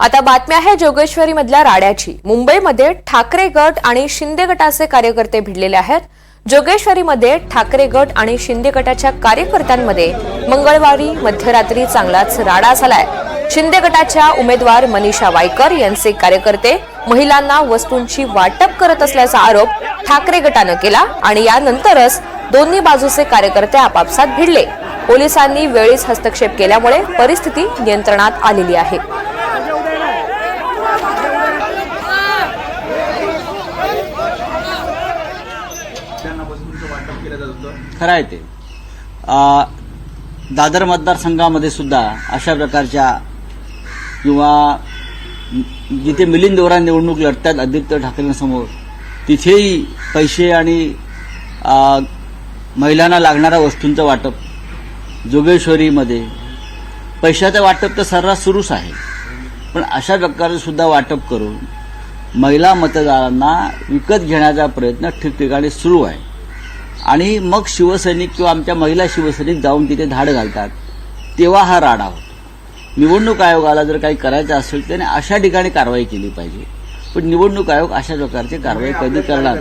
आता बातमी आहे जोगेश्वरी मधल्या राड्याची. मुंबईमध्ये ठाकरे गट आणि शिंदे गटाचे कार्यकर्ते भिडलेले आहेत. जोगेश्वरीमध्ये ठाकरे गट आणि शिंदे गटाच्या कार्यकर्त्यांमध्ये मंगळवारी मध्यरात्री चांगलाच राडा झालाय. शिंदे गटाच्या उमेदवार मनीषा वायकर यांचे कार्यकर्ते महिलांना वस्तूंची वाटप करत असल्याचा आरोप ठाकरे गटानं केला आणि यानंतरच दोन्ही बाजूचे कार्यकर्ते आपापसात भिडले. पोलिसांनी वेळीच हस्तक्षेप केल्यामुळे परिस्थिती नियंत्रणात आलेली आहे त्यांना वस्तूंचं वाटप जात होतं? खरं आहे ते. दादर मतदारसंघामध्ये सुद्धा अशा प्रकारच्या किंवा जिथे मिलिंद देवरा निवडणूक लढतात आदित्य ठाकरेंसमोर तिथेही पैसे आणि महिलांना लागणाऱ्या वस्तूंचं वाटप जोगेश्वरीमध्ये. पैशाचं वाटप तर सर्रास सुरूच आहे. पण अशा प्रकारे सुद्धा वाटप करून महिला मतदारांना विकत घेण्याचा प्रयत्न ठिकठिकाणी सुरू आहे. आणि मग शिवसैनिक किंवा आमच्या महिला शिवसैनिक जाऊन तिथे धाड घालतात. तेव्हा हा राडा होतो. निवडणूक आयोगाला जर काही करायचं असेल त्याने अशा ठिकाणी कारवाई केली पाहिजे. पण निवडणूक आयोग अशा प्रकारची कारवाई कधी करणार